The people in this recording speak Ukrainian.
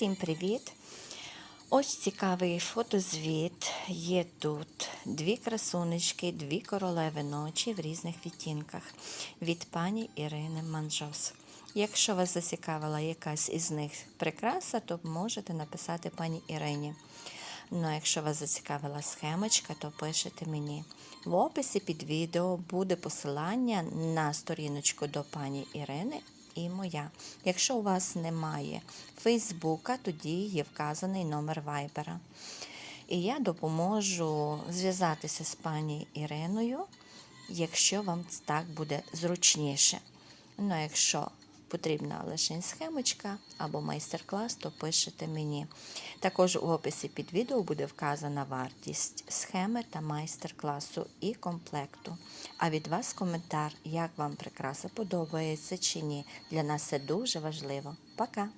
Всім привіт! Ось цікавий фотозвіт. Є тут дві красунечки, дві королеви ночі в різних відтінках від пані Ірини Манжос. Якщо вас зацікавила якась із них прикраса, то можете написати пані Ірині. Ну, а якщо вас зацікавила схемочка, то пишете мені. В описі під відео буде посилання на сторіночку до пані Ірини і моя. Якщо у вас немає Фейсбука, тоді є вказаний номер Вайбера. І я допоможу зв'язатися з пані Іриною, якщо вам так буде зручніше. Ну, якщо потрібна лише схемочка або майстер-клас, то пишете мені. Також у описі під відео буде вказана вартість схеми та майстер-класу і комплекту. А від вас коментар, як вам прикраса подобається чи ні. Для нас це дуже важливо. Пока!